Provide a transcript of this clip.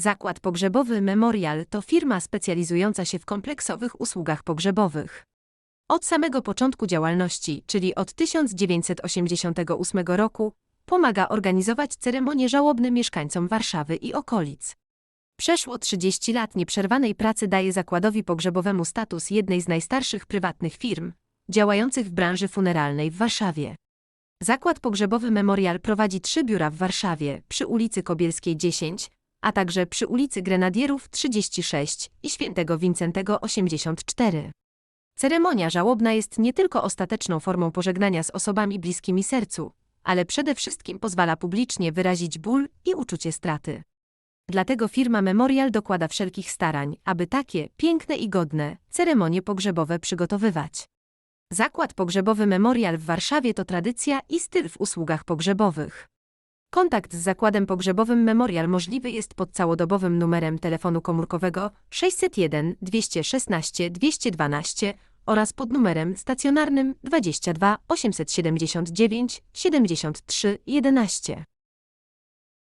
Zakład Pogrzebowy Memorial to firma specjalizująca się w kompleksowych usługach pogrzebowych. Od samego początku działalności, czyli od 1988 roku, pomaga organizować ceremonie żałobne mieszkańcom Warszawy i okolic. Przeszło 30 lat nieprzerwanej pracy daje zakładowi pogrzebowemu status jednej z najstarszych prywatnych firm, działających w branży funeralnej w Warszawie. Zakład pogrzebowy Memorial prowadzi trzy biura w Warszawie, przy ulicy Kobielskiej 10, a także przy ulicy Grenadierów 36 i Świętego Wincentego 84. Ceremonia żałobna jest nie tylko ostateczną formą pożegnania z osobami bliskimi sercu, ale przede wszystkim pozwala publicznie wyrazić ból i uczucie straty. Dlatego firma Memorial dokłada wszelkich starań, aby takie piękne i godne ceremonie pogrzebowe przygotowywać. Zakład pogrzebowy Memorial w Warszawie to tradycja i styl w usługach pogrzebowych. Kontakt z zakładem pogrzebowym Memorial możliwy jest pod całodobowym numerem telefonu komórkowego 601 216 212 oraz pod numerem stacjonarnym 22 879 73 11.